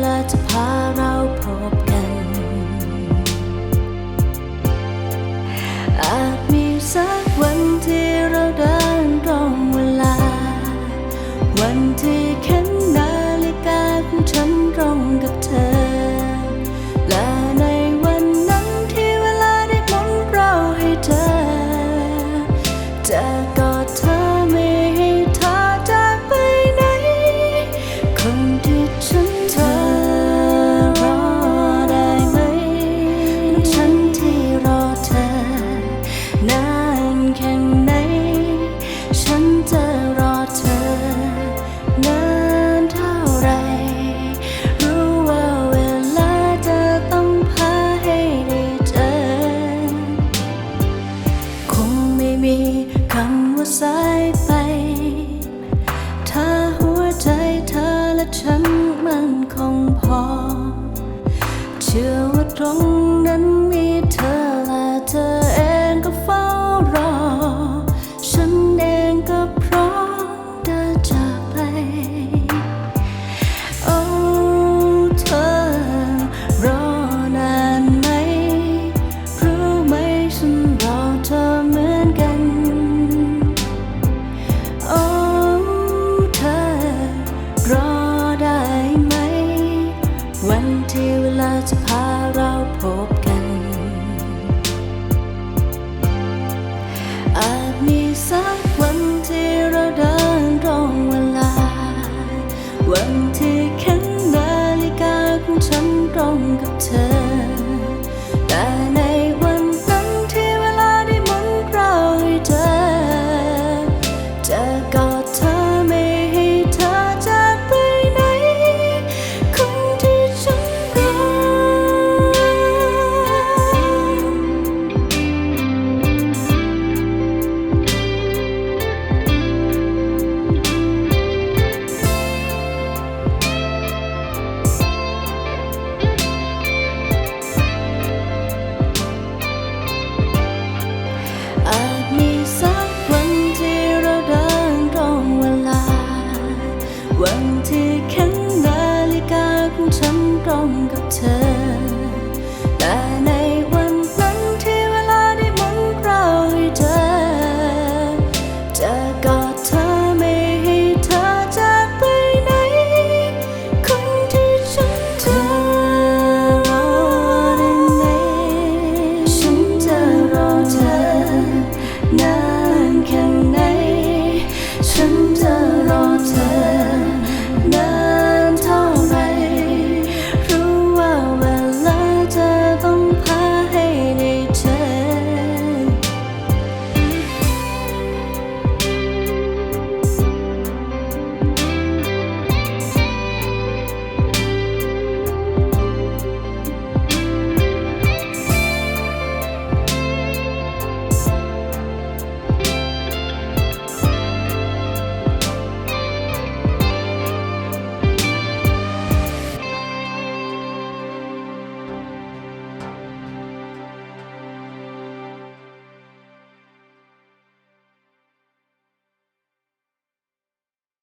และจะพาเราพบกัน อาจมีสักวัน 어 อาจมีสักวันที่เราดินตรงเวลา วันที่เข็นนาฬิกาของฉันตรงกับเธอ ตรงกับเธอแต่